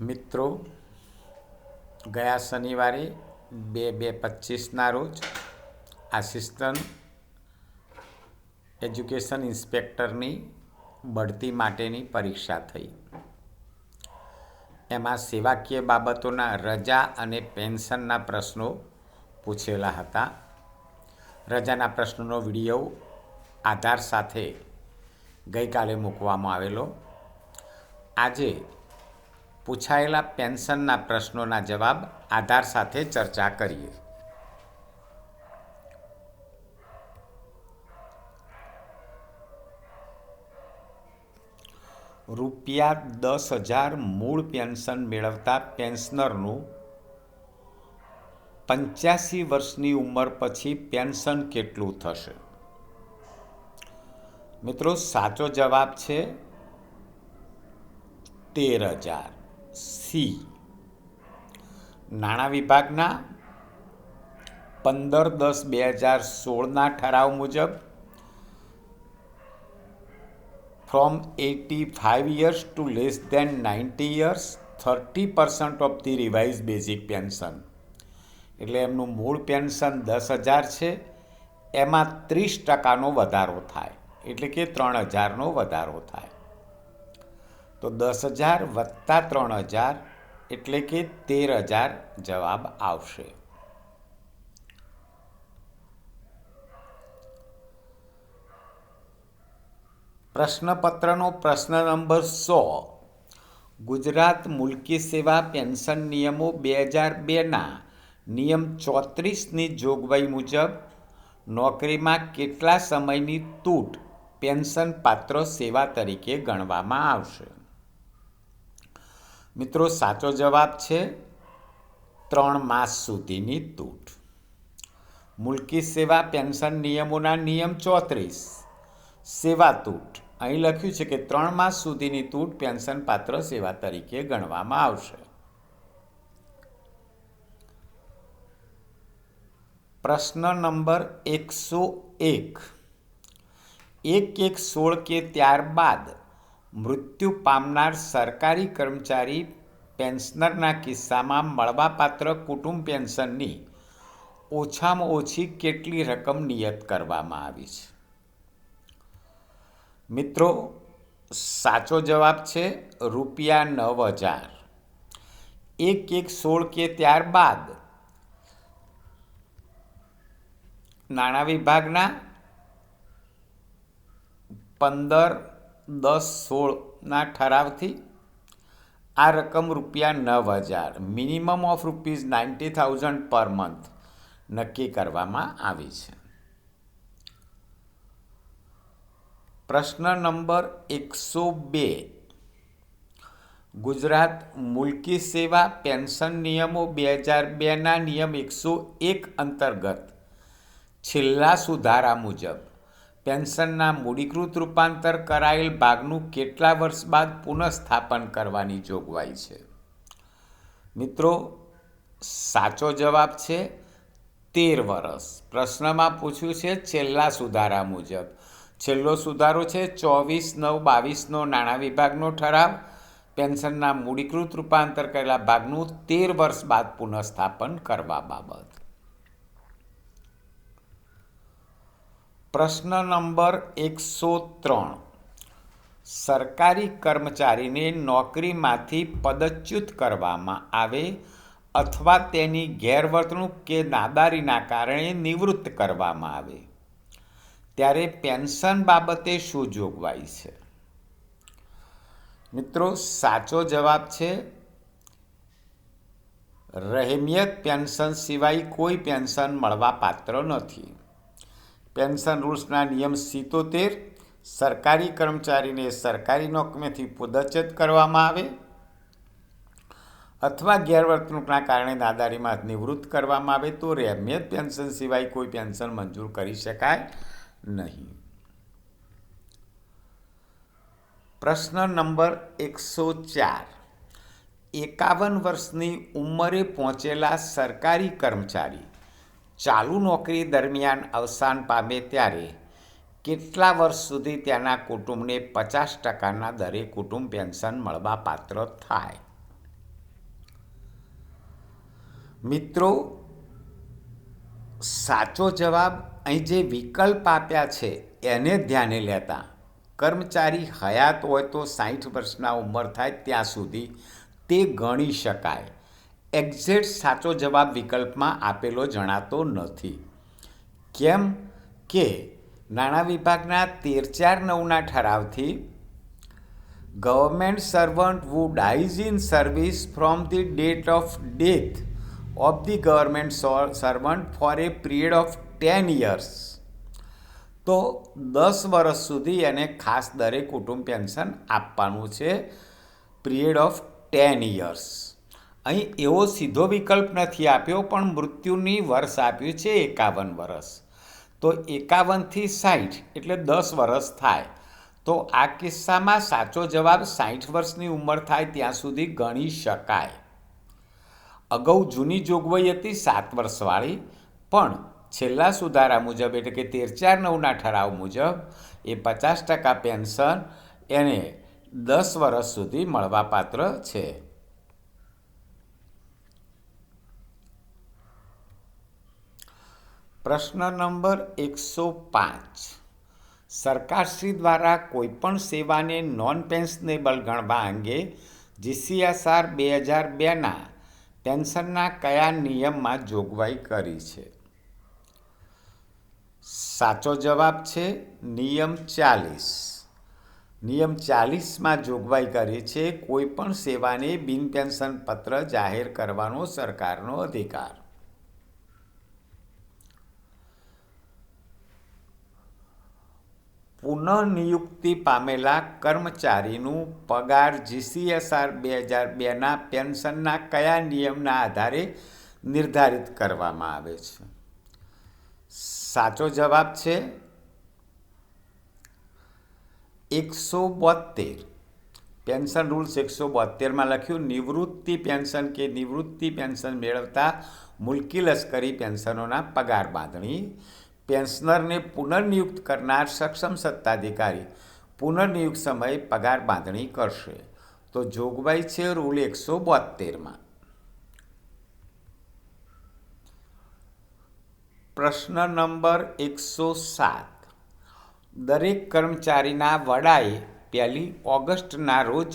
મિત્રો, ગયા શનિવારે બે બે પચીસના રોજ આસિસ્ટન્ટ એજ્યુકેશન ઇન્સ્પેક્ટરની બઢતી માટેની પરીક્ષા થઈ. એમાં સેવાકીય બાબતોના રજા અને પેન્શનના પ્રશ્નો પૂછેલા હતા. રજાના પ્રશ્નોનો વીડિયો આધાર સાથે ગઈકાલે મૂકવામાં આવેલો. આજે પૂછાયેલા પેન્શનના પ્રશ્નોના જવાબ આધાર સાથે ચર્ચા કરીએ. રૂપિયા દસ હજાર મૂળ પેન્શન મેળવતા પેન્શનરનું પંચ્યાસી વર્ષની ઉંમર પછી પેન્શન કેટલું થશે? મિત્રો સાચો જવાબ છે તેર હજાર. સી. નાણાં વિભાગના પંદર દસ બે હજાર સોળના ઠરાવ મુજબ from eighty five years to less than ninety years thirty percent of the revise basic pension એટલે એમનું મૂળ પેન્શન દસ હજાર છે. એમાં ત્રીસ ટકાનો વધારો થાય. એટલે કે ત્રણ હજારનો વધારો થાય. તો દસ હજાર વત્તા ત્રણ હજાર એટલે કે તેર હજાર જવાબ આવશે. પ્રશ્નપત્રનો પ્રશ્ન નંબર સો. ગુજરાત મુલકી સેવા પેન્શન નિયમો બે હજાર બેના નિયમ ચોત્રીસની જોગવાઈ મુજબ નોકરીમાં કેટલા સમયની તૂટ પેન્શન પાત્ર સેવા તરીકે ગણવામાં આવશે? મિત્રો, સાચો જવાબ છે ત્રણ માસ સુધીની તૂટ. મુલકી સેવા, પેન્શન નિયમોના નિયમ ચોત્રીસ. સેવા તૂટ. અહીં લખ્યું છે કે ત્રણ માસ સુધીની તૂટ પેન્શન પાત્ર સેવા તરીકે ગણવામાં આવશે. પ્રશ્ન નંબર એકસો એક. એક એક સોળ કે ત્યારબાદ મૃત્યુ પામનાર સરકારી કર્મચારી પેન્શનરના કિસ્સામાં મળવાપાત્ર કુટુંબ પેન્શનની ઓછામાં ઓછી કેટલી રકમ નિયત કરવામાં આવી છે? મિત્રો, સાચો જવાબ છે રૂપિયા નવ હજાર. એક એક સોળ કે ત્યારબાદ નાણાં વિભાગના પંદર દસ, સોળના ઠરાવથી આ રકમ રૂપિયા નવ હજાર, minimum of rupees ninety thousand per month નક્કી કરવામાં આવી છે. પ્રશ્ન નંબર એકસો બે. ગુજરાત મુલકી સેવા પેન્શન નિયમો બે હજાર બેના નિયમ એકસો એક અંતર્ગત છેલ્લા સુધારા મુજબ પેન્શનના મૂડીકૃત રૂપાંતર કરાયેલ ભાગનું કેટલા વર્ષ બાદ પુનઃસ્થાપન કરવાની જોગવાઈ છે? મિત્રો, સાચો જવાબ છે તેર વર્ષ. પ્રશ્નમાં પૂછ્યું છે છેલ્લા સુધારા મુજબ. છેલ્લો સુધારો છે ચોવીસ નવ બાવીસનો નાણાં વિભાગનો ઠરાવ. પેન્શનના મૂડીકૃત રૂપાંતર કરેલા ભાગનું તેર વર્ષ બાદ પુનઃસ્થાપન કરવા બાબત. પ્રશ્ન નંબર એકસો ત્રણ. સરકારી કર્મચારીને નોકરીમાંથી પદચ્યુત કરવામાં આવે અથવા તેની ગેરવર્તણૂક કે નાદારીના કારણે નિવૃત્ત કરવામાં આવે. ત્યારે પેન્શન બાબતે શું જોગવાઈ છે? મિત્રો, સાચો જવાબ છે, રહેમિયત પેન્શન સિવાય કોઈ પેન્શન મળવા પાત્ર નથી. પેન્શન રૂલ્સના નિયમ સિત્તોતેર, સરકારી કર્મચારીને સરકારી નોકરીમાંથી પદચ્યુત કરવામાં આવે અથવા ગેરવર્તણૂકના કારણે નાદારીમાં નિવૃત્ત કરવામાં આવે તો રેમ્યત પેન્શન સિવાય કોઈ પેન્શન મંજૂર કરી શકાય નહીં. પ્રશ્ન નંબર એકસો ચાર. એકાવન વર્ષની ઉંમરે પહોંચેલા સરકારી કર્મચારી ચાલુ નોકરી દરમિયાન અવસાન પામે ત્યારે કેટલા વર્ષ સુધી તેના કુટુંબને પચાસ ટકાના દરે કુટુંબ પેન્શન મળવા પાત્ર થાય? મિત્રો, સાચો જવાબ અહીં જે વિકલ્પ આપ્યા છે, એને ધ્યાને લેતા કર્મચારી હયાત હોય તો સાઠ વર્ષના ઉંમર થાય ત્યાં સુધી તે ગણી શકાય. એક્ઝેક્ટ સાચો જવાબ વિકલ્પમાં આપેલો જણાતો નથી. કેમ કે નાણાં વિભાગના તેર ચાર નવના ઠરાવથી government servant who dies in service from the date of death of the government servant for a period of ten years. તો દસ વર્ષ સુધી એને ખાસ દરે કુટુંબ પેન્શન આપવાનું છે. Period of ten years. અહીં એવો સીધો વિકલ્પ નથી આપ્યો, પણ મૃત્યુની વર્ષ આપ્યું છે એકાવન વર્ષ. તો એકાવનથી સાઠ એટલે દસ વર્ષ થાય. તો આ કિસ્સામાં સાચો જવાબ સાઠ વર્ષની ઉંમર થાય ત્યાં સુધી ગણી શકાય. અગાઉ જૂની જોગવાઈ હતી સાત વર્ષવાળી, પણ છેલ્લા સુધારા મુજબ એટલે કે તેર ચાર નવના ઠરાવ મુજબ એ પચાસ ટકા પેન્શન એને દસ વર્ષ સુધી મળવાપાત્ર છે. પ્રશ્ન નંબર એકસો પાંચ. સરકારશ્રી દ્વારા કોઈપણ સેવાને નોન પેન્શનેબલ ગણવા અંગે જીસીએસઆર બે હજાર બેના પેન્શનના કયા નિયમમાં જોગવાઈ કરી છે? સાચો જવાબ છે નિયમ ચાલીસ. નિયમ ચાલીસમાં જોગવાઈ કરી છે કોઈપણ સેવાને બિન પેન્શન પત્ર જાહેર કરવાનો સરકારનો અધિકાર. પુનઃનિયુક્તિ પામેલા કર્મચારીનું પગાર જીસીએસઆર બે હજાર બેના પેન્શનના કયા નિયમના આધારે નિર્ધારિત કરવામાં આવે છે? સાચો જવાબ છે એકસો બોતેર પેન્શન રૂલ્સ એકસો બોતેરમાં લખ્યું, નિવૃત્તિ પેન્શન કે નિવૃત્તિ પેન્શન મેળવતા મુલકી લશ્કરી પેન્શનોના પગાર બાંધણી પેન્શનરને પુનર્નિયુક્ત કરનાર સક્ષમ સત્તાધિકારી પુનર્નિયુક્ત સમયે પગાર બાંધણી કરશે. તો જોગવાઈ છે રૂલ એકસો બોતેરમાં પ્રશ્ન નંબર એકસો સાત. દરેક કર્મચારીના વડાએ પહેલી ઓગસ્ટના રોજ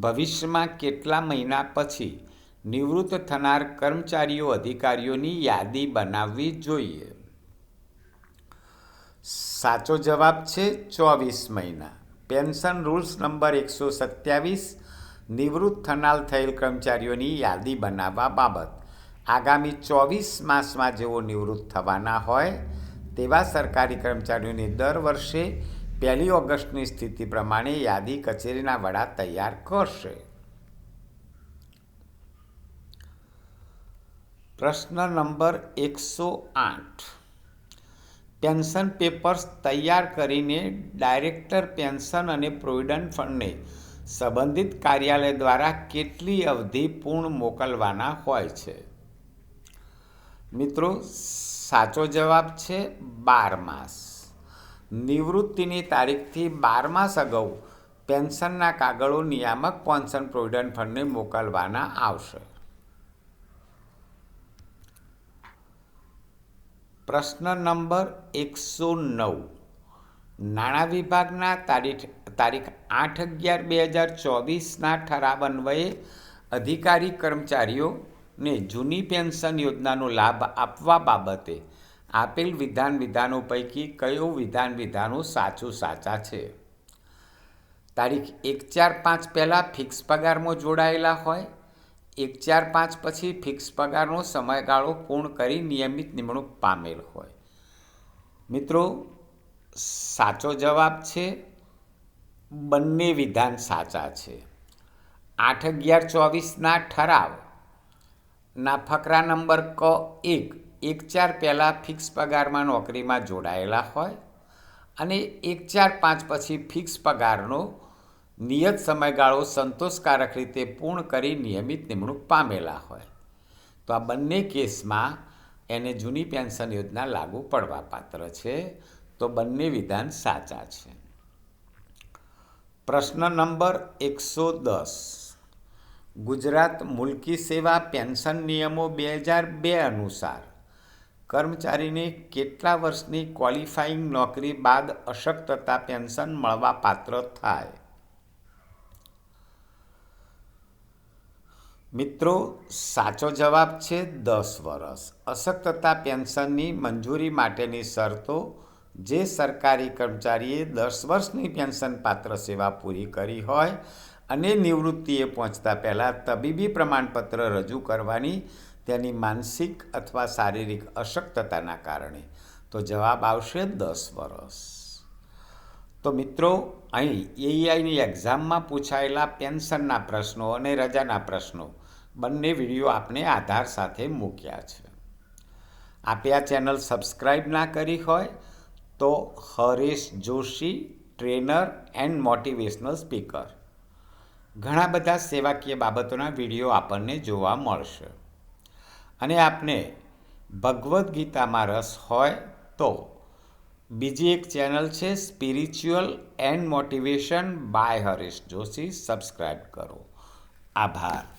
ભવિષ્યમાં કેટલા મહિના પછી નિવૃત્ત થનાર કર્મચારીઓ અધિકારીઓની યાદી બનાવવી જોઈએ? સાચો જવાબ છે ચોવીસ મહિના. પેન્શન રૂલ્સ નંબર એકસો સત્યાવીસ, નિવૃત્ત થનાર થયેલ કર્મચારીઓની યાદી બનાવવા બાબત. આગામી ચોવીસ માસમાં જેઓ નિવૃત્ત થવાના હોય, તેવા સરકારી કર્મચારીઓની દર વર્ષે પહેલી ઓગસ્ટની સ્થિતિ પ્રમાણે યાદી કચેરીના વડા તૈયાર કરશે. પ્રશ્ન નંબર એકસો આઠ. પેન્શન પેપર્સ તૈયાર કરીને ડાયરેક્ટર પેન્શન અને પ્રોવિડન્ટ ફંડને સંબંધિત કાર્યાલય દ્વારા કેટલી અવધિ પૂર્ણ મોકલવાના હોય છે? મિત્રો, સાચો જવાબ છે બાર માસ. નિવૃત્તિની તારીખથી બાર માસ અગાઉ પેન્શનના કાગળો નિયામક પેન્શન પ્રોવિડન્ટ ફંડને મોકલવાના આવશે. પ્રશ્ન નંબર એકસો નવ. નાણાં વિભાગના તારીખ તારીખ આઠ અગિયાર બે હજાર ચોવીસના ઠરાવ અન્વયે અધિકારી કર્મચારીઓને જૂની પેન્શન યોજનાનો લાભ આપવા બાબતે આપેલ વિધાન વિધાનો પૈકી કયો વિધાન વિધાનો સાચું સાચા છે? તારીખ એક ચાર પાંચ પહેલાં ફિક્સ પગારમાં જોડાયેલા હોય એક ચાર પાંચ પછી ફિક્સ પગારનો સમયગાળો પૂર્ણ કરી નિયમિત નિમણૂક પામેલ હોય. મિત્રો, સાચો જવાબ છે, બંને વિધાન સાચા છે. આઠ અગિયાર ચોવીસના ઠરાવ. ના ફકરા નંબર ક એક એક ચાર પહેલાં ફિક્સ પગારમાં નોકરીમાં જોડાયેલા હોય અને એક ચાર પાંચ પછી ફિક્સ પગારનો નિયત સમયગાળો સંતોષકારક રીતે પૂર્ણ કરી નિયમિત નિમણૂક પામેલા હોય. તો આ બંને કેસમાં એને જૂની પેન્શન યોજના લાગુ પડવા પાત્ર છે. તો બંને વિધાન સાચા છે. પ્રશ્ન નંબર એકસો દસ. ગુજરાત મુલકી સેવા પેન્શન નિયમો બે હજાર બે અનુસાર કર્મચારીને કેટલા વર્ષની ક્વોલિફાઈંગ નોકરી બાદ અશક્તતા પેન્શન મળવા પાત્ર થાય? મિત્રો, સાચો જવાબ છે દસ વર્ષ અશક્તતા પેન્શનની મંજૂરી માટેની શરતો, જે સરકારી કર્મચારીએ દસ વર્ષની પેન્શન પાત્ર સેવા પૂરી કરી હોય અને નિવૃત્તિએ પહોંચતા પહેલાં તબીબી પ્રમાણપત્ર રજૂ કરવાની તેની માનસિક અથવા શારીરિક અશક્તતાના કારણે. તો જવાબ આવશે દસ વર્ષ તો મિત્રો, અહીં એઈઆઈની એક્ઝામમાં પૂછાયેલા પેન્શનના પ્રશ્નો અને રજાના પ્રશ્નો. બંને વીડિયો આપણે આધાર સાથે મૂક્યા છે. આપે આ ચેનલ સબસ્ક્રાઈબ ના કરી હોય તો Haresh Joshi, trainer and motivational speaker. ઘણા બધા સેવાકીય બાબતોના વીડિયો આપણને જોવા મળશે. અને આપને ભગવદ્ ગીતામાં રસ હોય તો બીજી એક ચેનલ છે spiritual and motivation by Haresh Joshi. Subscribe કરો. આભાર.